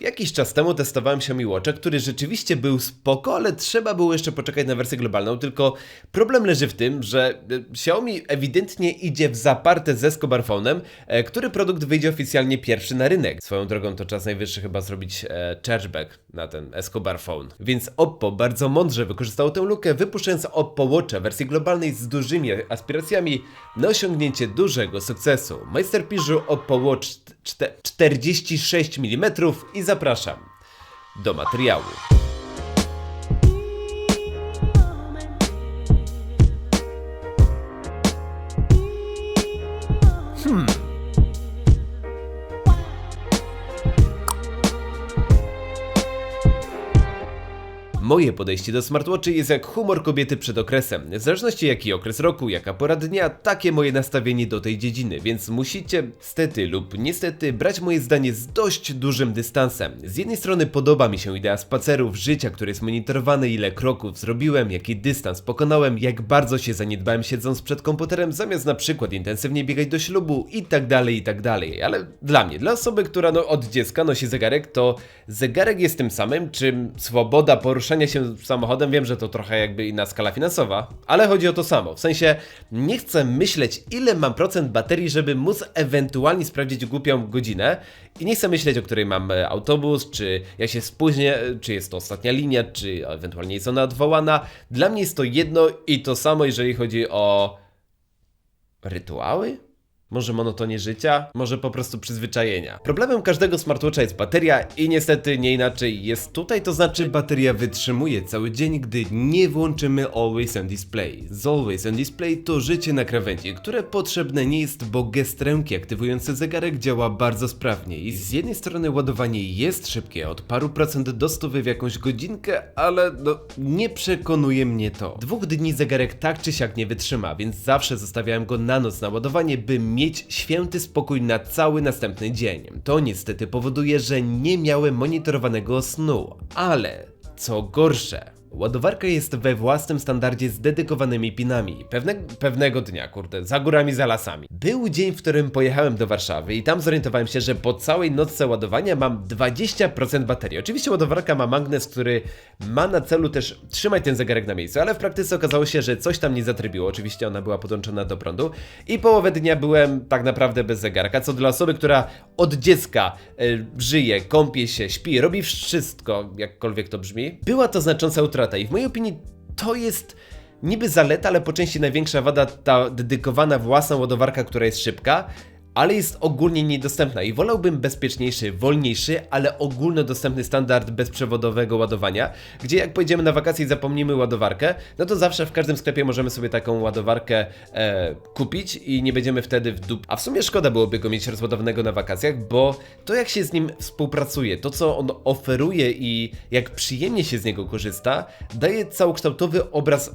Jakiś czas temu testowałem Xiaomi Watcha, który rzeczywiście był spoko, ale trzeba było jeszcze poczekać na wersję globalną, tylko problem leży w tym, że e, Xiaomi ewidentnie idzie w zaparte ze Escobar Phone'em, e, który produkt wyjdzie oficjalnie pierwszy na rynek. Swoją drogą to czas najwyższy chyba zrobić e, chargeback na ten Escobar Phone. Więc Oppo bardzo mądrze wykorzystało tę lukę, wypuszczając Oppo Watcha w wersji globalnej z dużymi aspiracjami na osiągnięcie dużego sukcesu. Majsterpiżu Oppo Watch czte- 46 mm i zapraszam do materiału. Moje podejście do smartwatchy jest jak humor kobiety przed okresem. W zależności jaki okres roku, jaka pora dnia, takie moje nastawienie do tej dziedziny, więc musicie stety lub niestety brać moje zdanie z dość dużym dystansem. Z jednej strony podoba mi się idea spacerów, życia, które jest monitorowane, ile kroków zrobiłem, jaki dystans pokonałem, jak bardzo się zaniedbałem siedząc przed komputerem, zamiast na przykład intensywnie biegać do ślubu i tak dalej, i tak dalej. Ale dla mnie, dla osoby, która no, od dziecka nosi zegarek, to zegarek jest tym samym, czym swoboda poruszania się samochodem. Wiem, że to trochę jakby inna skala finansowa, ale chodzi o to samo. W sensie nie chcę myśleć, ile mam procent baterii, żeby móc ewentualnie sprawdzić głupią godzinę i nie chcę myśleć, o której mam e, autobus, czy ja się spóźnię, e, czy jest to ostatnia linia, czy ewentualnie jest ona odwołana. Dla mnie jest to jedno i to samo, jeżeli chodzi o rytuały? Może monotonię życia? Może po prostu przyzwyczajenia? Problemem każdego smartwatcha jest bateria i niestety nie inaczej jest tutaj, to znaczy bateria wytrzymuje cały dzień, gdy nie włączymy Always on Display. Z Always on Display to życie na krawędzi, które potrzebne nie jest, bo gest ręki aktywujący zegarek działa bardzo sprawnie i z jednej strony ładowanie jest szybkie, od paru procent do stówy w jakąś godzinkę, ale no nie przekonuje mnie to. Dwóch dni zegarek tak czy siak nie wytrzyma, więc zawsze zostawiałem go na noc na ładowanie, by mieć święty spokój na cały następny dzień. To niestety powoduje, że nie miałem monitorowanego snu, ale co gorsze, ładowarka jest we własnym standardzie z dedykowanymi pinami. Pewne, pewnego dnia, kurde, za górami, za lasami. Był dzień, w którym pojechałem do Warszawy i tam zorientowałem się, że po całej nocce ładowania mam 20% baterii. Oczywiście ładowarka ma magnes, który ma na celu też trzymać ten zegarek na miejscu, ale w praktyce okazało się, że coś tam nie zatrybiło. Oczywiście ona była podłączona do prądu i połowę dnia byłem tak naprawdę bez zegarka, co dla osoby, która od dziecka e, żyje, kąpie się, śpi, robi wszystko, jakkolwiek to brzmi, była to znacząca utrata i w mojej opinii to jest niby zaleta, ale po części największa wada ta dedykowana własna ładowarka, która jest szybka, ale jest ogólnie niedostępna i wolałbym bezpieczniejszy, wolniejszy, ale ogólnodostępny standard bezprzewodowego ładowania, gdzie jak pojedziemy na wakacje i zapomnimy ładowarkę, no to zawsze w każdym sklepie możemy sobie taką ładowarkę e, kupić i nie będziemy wtedy w dup. A w sumie szkoda byłoby go mieć rozładowanego na wakacjach, bo to jak się z nim współpracuje, to co on oferuje i jak przyjemnie się z niego korzysta, daje całokształtowy obraz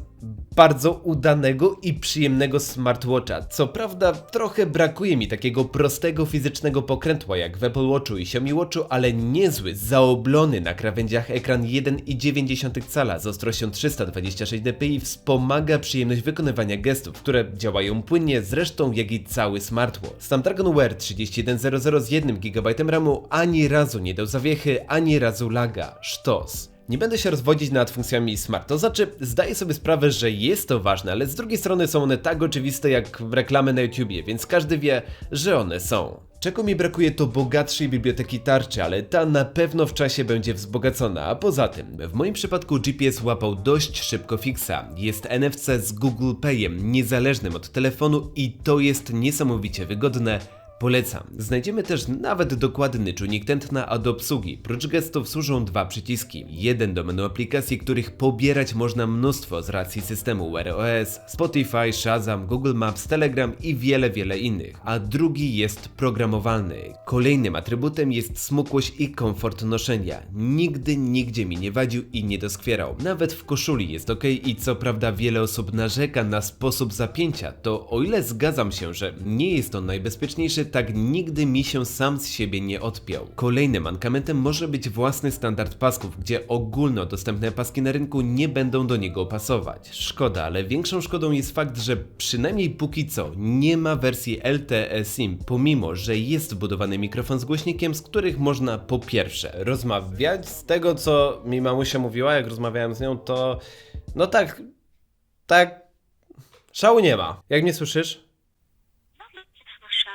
bardzo udanego i przyjemnego smartwatcha. Co prawda trochę brakuje mi takiego prostego fizycznego pokrętła jak w Apple Watchu i Xiaomi Watchu, ale niezły, zaoblony na krawędziach ekran 1,9 cala z ostrością 326 dpi wspomaga przyjemność wykonywania gestów, które działają płynnie zresztą jak i cały smartwatch. Snapdragon Wear 3100 z 1 GB RAMu ani razu nie dał zawiechy, ani razu laga. Sztos. Nie będę się rozwodzić nad funkcjami Smart, to znaczy zdaję sobie sprawę, że jest to ważne, ale z drugiej strony są one tak oczywiste jak reklamy na YouTubie, więc każdy wie, że one są. Czego mi brakuje to bogatszej biblioteki tarczy, ale ta na pewno w czasie będzie wzbogacona, a poza tym, w moim przypadku GPS łapał dość szybko fixa. Jest NFC z Google Payem, niezależnym od telefonu i to jest niesamowicie wygodne, Polecam. Znajdziemy też nawet dokładny czujnik tętna, a do obsługi prócz gestów służą dwa przyciski. Jeden do menu aplikacji, których pobierać można mnóstwo z racji systemu Wear OS, Spotify, Shazam, Google Maps, Telegram i wiele, wiele innych. A drugi jest programowalny. Kolejnym atrybutem jest smukłość i komfort noszenia. Nigdy, nigdzie mi nie wadził i nie doskwierał. Nawet w koszuli jest ok i co prawda wiele osób narzeka na sposób zapięcia, to o ile zgadzam się, że nie jest on najbezpieczniejszy, tak nigdy mi się sam z siebie nie odpiął. Kolejnym mankamentem może być własny standard pasków, gdzie ogólnodostępne paski na rynku nie będą do niego pasować. Szkoda, ale większą szkodą jest fakt, że przynajmniej póki co nie ma wersji LTE SIM, pomimo, że jest wbudowany mikrofon z głośnikiem, z których można po pierwsze rozmawiać. Z tego, co mi mamusia mówiła, jak rozmawiałem z nią, to no tak, tak, szału nie ma. Jak mnie słyszysz? Dobrze cię słyszę.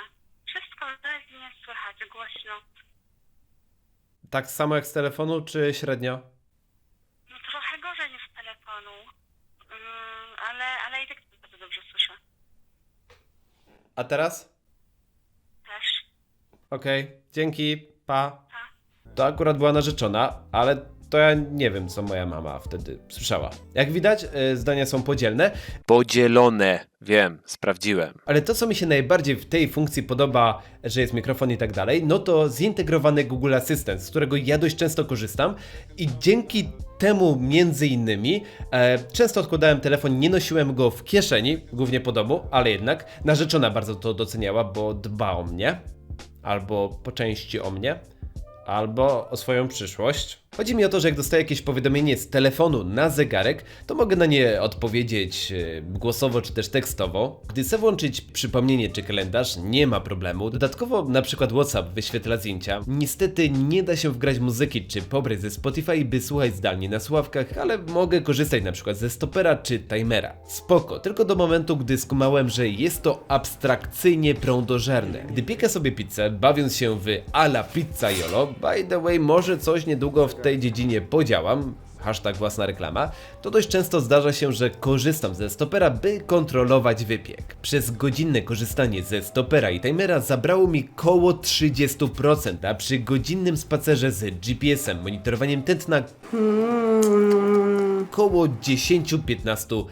Wszystko wyraźnie słychać głośno. Tak samo jak z telefonu, czy średnio? No trochę gorzej niż z telefonu. Mm, ale, ale i tak bardzo dobrze słyszę. A teraz? Też. Okej, dzięki, pa. To akurat była narzeczona, ale to ja nie wiem, co moja mama wtedy słyszała. Jak widać, y, zdania są podzielne. Podzielone. Wiem, sprawdziłem. Ale to, co mi się najbardziej w tej funkcji podoba, że jest mikrofon i tak dalej, no to zintegrowany Google Assistant, z którego ja dość często korzystam i dzięki temu między innymi e, często odkładałem telefon, nie nosiłem go w kieszeni, głównie po domu, ale jednak narzeczona bardzo to doceniała, bo dba o mnie, albo po części o mnie, albo o swoją przyszłość. Chodzi mi o to, że jak dostaję jakieś powiadomienie z telefonu na zegarek, to mogę na nie odpowiedzieć e, głosowo czy też tekstowo. Gdy chcę włączyć przypomnienie czy kalendarz, nie ma problemu. Dodatkowo na przykład WhatsApp wyświetla zdjęcia. Niestety nie da się wgrać muzyki czy pobrać ze Spotify, by słuchać zdalnie na słuchawkach, ale mogę korzystać na przykład ze stopera czy timera. Spoko, tylko do momentu, gdy skumałem, że jest to abstrakcyjnie prądożerne. Gdy piekę sobie pizzę, bawiąc się w ala pizza jolo, by the way, może coś niedługo w tej dziedzinie podziałam, hashtag własna reklama, to dość często zdarza się, że korzystam ze stopera, by kontrolować wypiek. Przez godzinne korzystanie ze stopera i timera zabrało mi koło 30%, a przy godzinnym spacerze z GPS-em, monitorowaniem tętna koło 10-15%.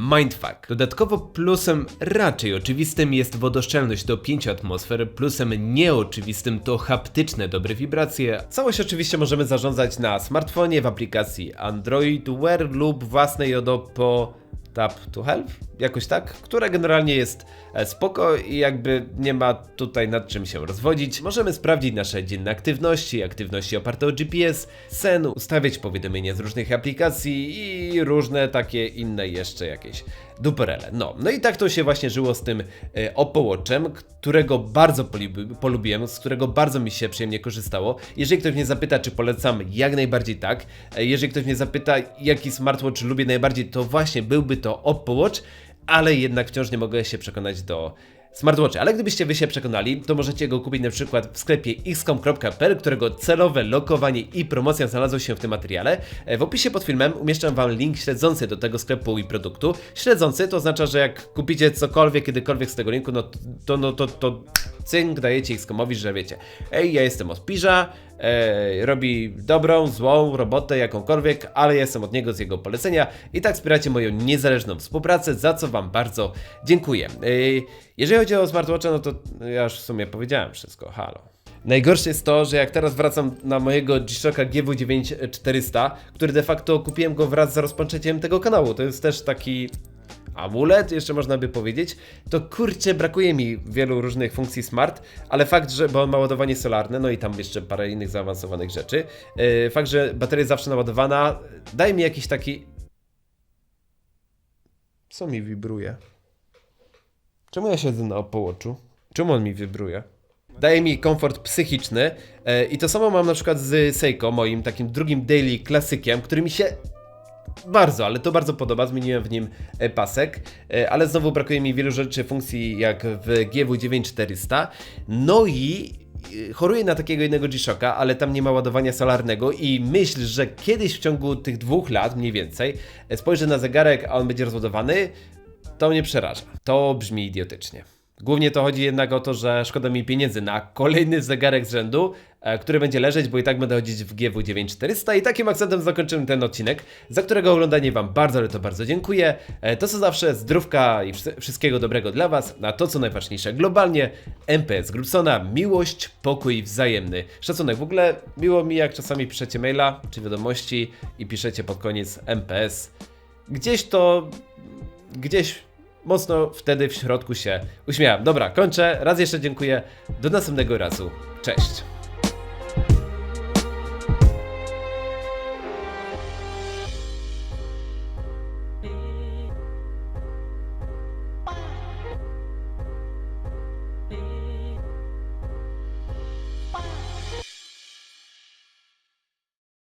Mindfuck. Dodatkowo plusem raczej oczywistym jest wodoszczelność do 5 atmosfer, plusem nieoczywistym to haptyczne dobre wibracje. Całość oczywiście możemy zarządzać na smartfonie w aplikacji Android Wear lub własnej Odopo Tap to Help, jakoś tak, która generalnie jest e, spoko i jakby nie ma tutaj nad czym się rozwodzić. Możemy sprawdzić nasze dzienne aktywności, aktywności oparte o GPS, sen, ustawiać powiadomienia z różnych aplikacji i różne takie inne jeszcze jakieś duperele. No, no i tak to się właśnie żyło z tym e, Oppo Watchem, którego bardzo polubi- polubiłem, z którego bardzo mi się przyjemnie korzystało. Jeżeli ktoś mnie zapyta, czy polecam, jak najbardziej tak. E, Jeżeli ktoś mnie zapyta, jaki smartwatch lubię najbardziej, to właśnie byłby to Oppo Watch, ale jednak wciąż nie mogę się przekonać do smartwatcha. Ale gdybyście wy się przekonali, to możecie go kupić na przykład w sklepie xcom.pl, którego celowe lokowanie i promocja znalazły się w tym materiale. E, W opisie pod filmem umieszczam wam link śledzący do tego sklepu i produktu. Śledzący to oznacza, że jak kupicie cokolwiek, kiedykolwiek z tego linku, no to, no, to, to cynk dajecie xcomowi, że wiecie, ej, ja jestem od Piża, e, robi dobrą, złą robotę, jakąkolwiek, ale jestem od niego z jego polecenia i tak wspieracie moją niezależną współpracę, za co Wam bardzo dziękuję. E, jeżeli chodzi o smartwatcha, no to ja już w sumie powiedziałem wszystko, halo. Najgorsze jest to, że jak teraz wracam na mojego G-Shocka GW9400, który de facto kupiłem go wraz z rozpoczęciem tego kanału, to jest też taki amulet, jeszcze można by powiedzieć, to kurczę, brakuje mi wielu różnych funkcji smart, ale fakt, że, bo on ma ładowanie solarne, no i tam jeszcze parę innych zaawansowanych rzeczy, yy, fakt, że bateria jest zawsze naładowana, daje mi jakiś taki... Co mi wibruje? Czemu ja siedzę na Oppo Watchu? Czemu on mi wibruje? Daje mi komfort psychiczny e, i to samo mam na przykład z Seiko, moim takim drugim daily klasykiem, który mi się bardzo, ale to bardzo podoba. Zmieniłem w nim e, pasek, e, ale znowu brakuje mi wielu rzeczy, funkcji jak w GW9400. No i e, choruję na takiego innego G-Shocka, ale tam nie ma ładowania solarnego i myśl, że kiedyś w ciągu tych dwóch lat mniej więcej spojrzę na zegarek, a on będzie rozładowany, to mnie przeraża. To brzmi idiotycznie. Głównie to chodzi jednak o to, że szkoda mi pieniędzy na kolejny zegarek z rzędu, e, który będzie leżeć, bo i tak będę chodzić w GW9400 i takim akcentem zakończymy ten odcinek, za którego oglądanie Wam bardzo, ale to bardzo dziękuję. E, To co zawsze, zdrówka i wszy- wszystkiego dobrego dla Was, na to co najważniejsze globalnie, MPS Grubsona, miłość, pokój wzajemny, szacunek. W ogóle miło mi jak czasami piszecie maila czy wiadomości i piszecie pod koniec MPS. Gdzieś to, gdzieś mocno wtedy w środku się uśmiałem. Dobra, kończę. Raz jeszcze dziękuję. Do następnego razu. Cześć.